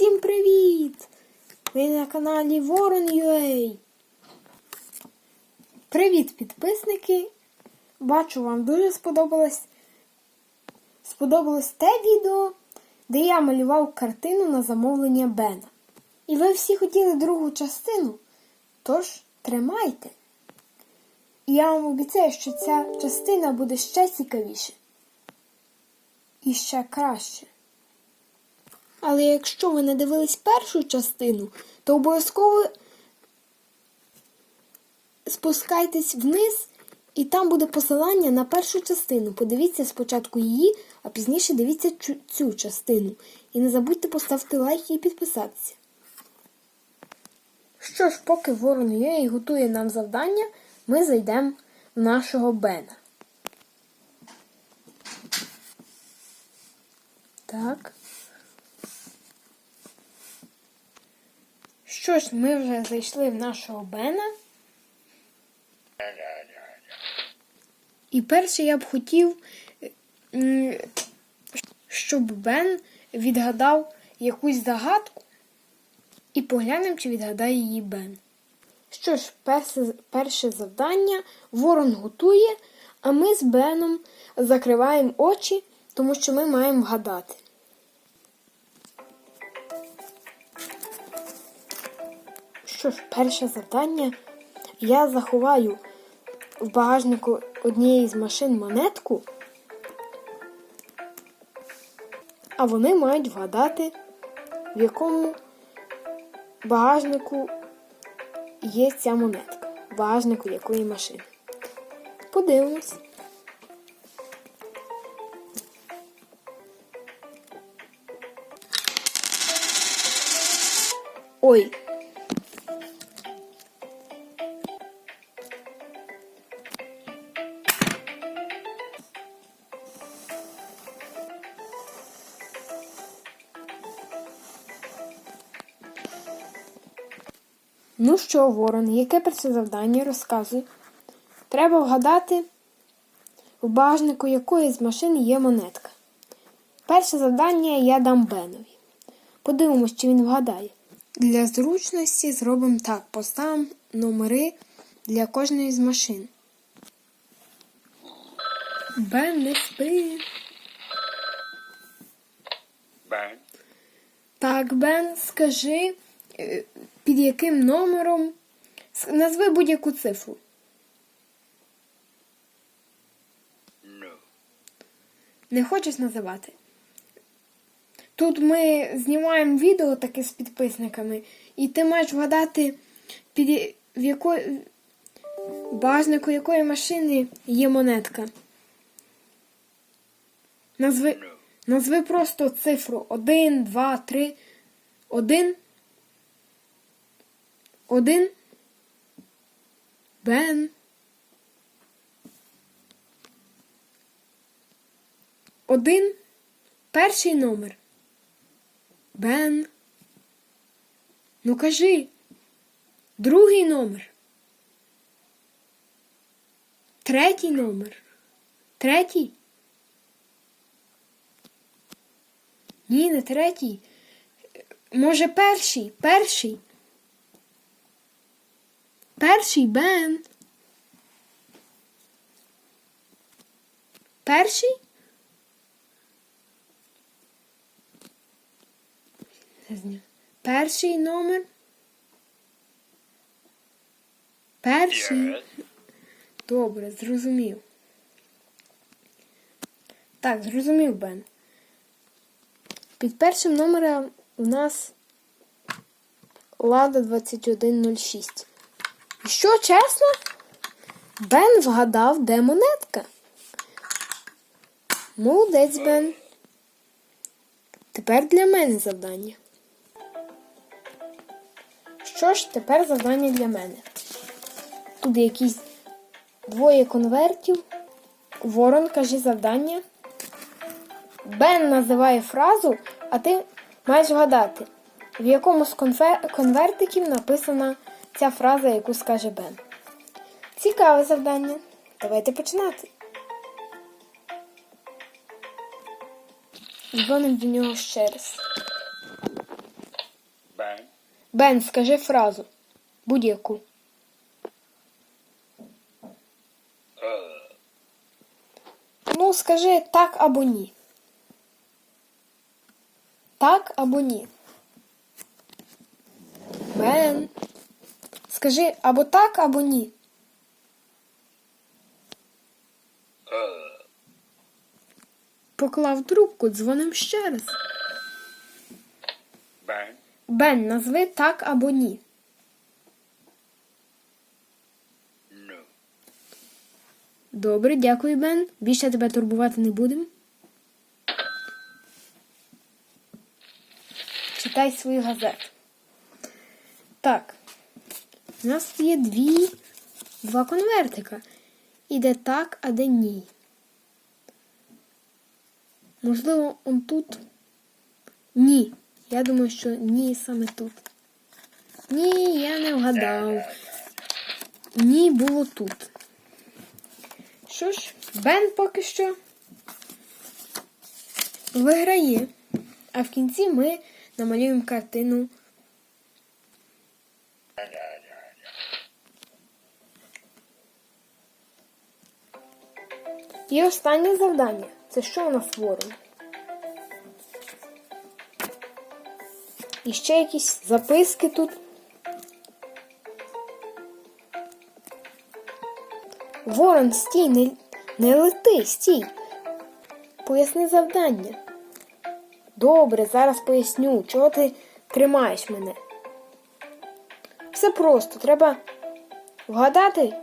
Всім привіт! Ви на каналі Ворон.ua Привіт, підписники! Бачу, вам дуже сподобалось сподобалось те відео, де я малював картину на замовлення Бена. І ви всі хотіли другу частину. Тож тримайте. І я вам обіцяю, що ця частина буде ще цікавіше. І ще краще. Але якщо ви не дивились першу частину, то обов'язково спускайтесь вниз, і там буде посилання на першу частину. Подивіться спочатку її, а пізніше дивіться цю частину. І не забудьте поставити лайк і підписатися. Що ж, поки Ворон є і готує нам завдання, ми зайдемо в нашого Бена. Так. Що ж, ми вже зайшли в нашого Бена. І перше я б хотів, щоб Бен відгадав якусь загадку і поглянемо, чи відгадає її Бен. Що ж, перше, завдання Ворон готує, а ми з Беном закриваємо очі, тому що ми маємо вгадати. Що ж, перше завдання я заховаю в багажнику однієї з машин монетку, а вони мають вгадати, в якому багажнику є ця монетка, в багажнику якої машини. Подивимось. Ой, Ну що, Ворон, яке перше завдання розказуй? Треба вгадати, в багажнику якої з машин є монетка. Перше завдання я дам Бенові. Подивимось, чи він вгадає. Для зручності зробимо так: поставимо номери для кожної з машин. Бен не спи. Бен, Так, Бен, скажи, під яким номером. Назви будь-яку цифру. no. Не хочеш називати? Тут ми знімаємо відео таке з підписниками, і ти маєш вгадати, під в якої в багажнику якої машини є монетка. Назви, назви просто цифру 1, 2, 3. 1. 1. Бен. Один. Перший номер. Бен. Ну кажи. Другий номер. Третій номер. Третій. Ні, не третій. Може, перший. Перший. Перший Бен. Перший? Перший номер. Перший. Yes. Добре, зрозумів. Так, зрозумів, Бен. Під першим номером у нас Лада 2106. Що, чесно? Бен вгадав, де монетка. Молодець, Бен. Тепер для мене завдання. Що ж, тепер завдання для мене. Тут якісь двоє конвертів. Ворон каже завдання. Бен називає фразу, а ти маєш вгадати, в якому з конвертиків написана ця фраза, яку скаже Бен. Цікаве завдання. Давайте починати. Дзвонимо до нього ще раз. Бен, скажи фразу. Будь-яку. Uh. Ну, скажи так або ні. Так або ні. Бен. Скажи або так, або ні. Uh. Поклав трубку, дзвоним ще раз. Ben. Бен, назви так або ні. No. Добре, дякую, Бен. Більше тебе турбувати не будемо. Читай свою газету. Так. У нас є дві, два конвертика. І де так, а де ні. Можливо, он тут. Ні. Я думаю, що ні саме тут. Ні, я не вгадав. Ні було тут. Що ж, Бен поки що виграє. А в кінці ми намалюємо картину. І останнє завдання. Це що у нас ворон? І ще якісь записки тут. Ворон, стій, не, не лети, стій. Поясни завдання. Добре, зараз поясню, чого ти тримаєш мене. Все просто, треба вгадати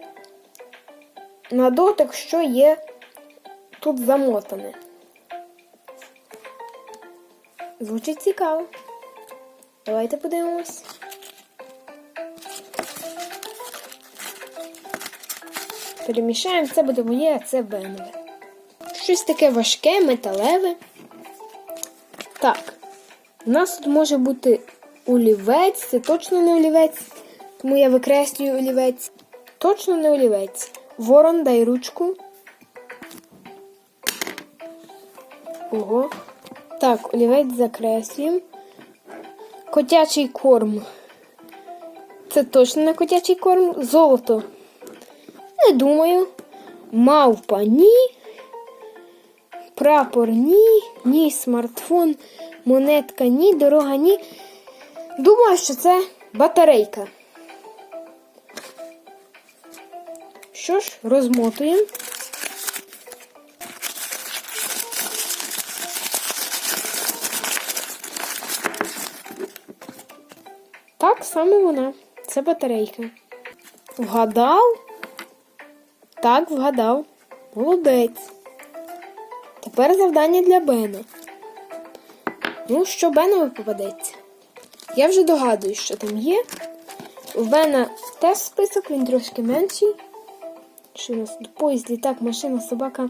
на дотик, що є тут замотане. Звучить цікаво. Давайте подивимось. Перемішаємо, це буде моє, а це бенове. Щось таке важке, металеве. Так. У нас тут може бути олівець, це точно не олівець, тому я викреслюю олівець. Точно не олівець. Ворон, дай ручку. Ого. Так, олівець закреслюємо. Котячий корм. Це точно не котячий корм. Золото. Не думаю. Мавпа ні. Прапор ні. Ні, смартфон. Монетка ні. Дорога ні. Думаю, що це батарейка. Що ж, розмотуємо. Так, саме вона. Це батарейка. Вгадав? Так, вгадав. Молодець. Тепер завдання для Бена. Ну, що Бенові попадеться? Я вже догадуюсь, що там є. У Бена теж список, він трошки менший. Що у нас поїзд, літак, машина, собака.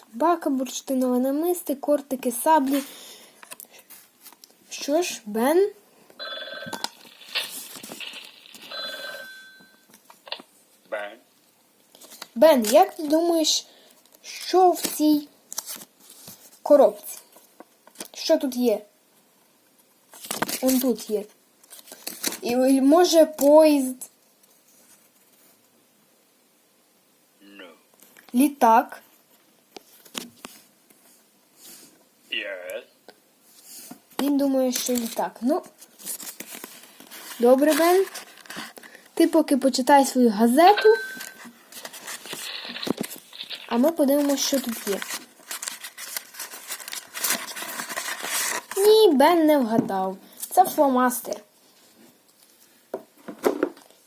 Собака, бурштинове намисти, кортики, саблі. Що ж, Бен? Ben. Бен, як ти думаєш, що в цій коробці? Що тут є? Он тут є. І може поїзд, No. літак. Yes. Він думає, що літак. Ну, добре, Бен. Ти поки почитай свою газету. А ми подивимося, що тут є. Ні, Бен не вгадав. Це фломастер.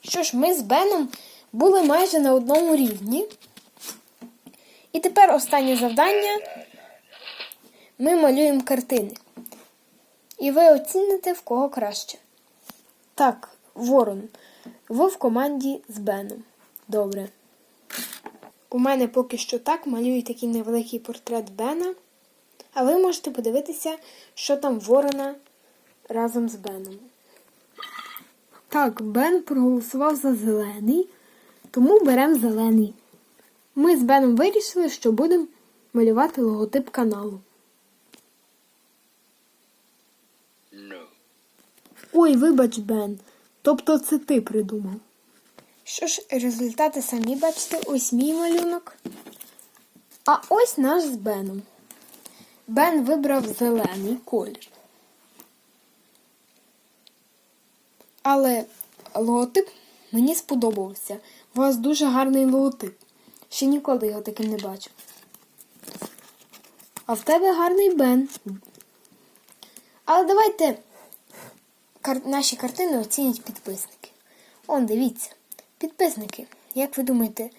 Що ж, ми з Беном були майже на одному рівні. І тепер останнє завдання. Ми малюємо картини. І ви оціните, в кого краще. Так, Ворон. Ви в команді з Беном. Добре. У мене поки що так малюю такий невеликий портрет Бена. А ви можете подивитися, що там Ворона разом з Беном. Так, Бен проголосував за зелений, тому беремо зелений. Ми з Беном вирішили, що будемо малювати логотип каналу. Ой, вибач, Бен. Тобто це ти придумав. Що ж, результати самі бачите, ось мій малюнок. А ось наш з Беном. Бен вибрав зелений колір. Але логотип мені сподобався. У вас дуже гарний логотип. Ще ніколи його таким не бачив. А в тебе гарний Бен. Але давайте кар- наші картини оцінять підписники. Он, дивіться. Підписники, як ви думаєте,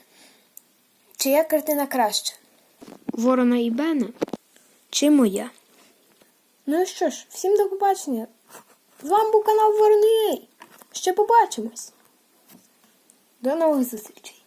чия картина краща? Ворона і Бена? Чи моя? Ну і що ж, всім до побачення. З вами був канал Ворони. Ще побачимось. До нових зустрічей.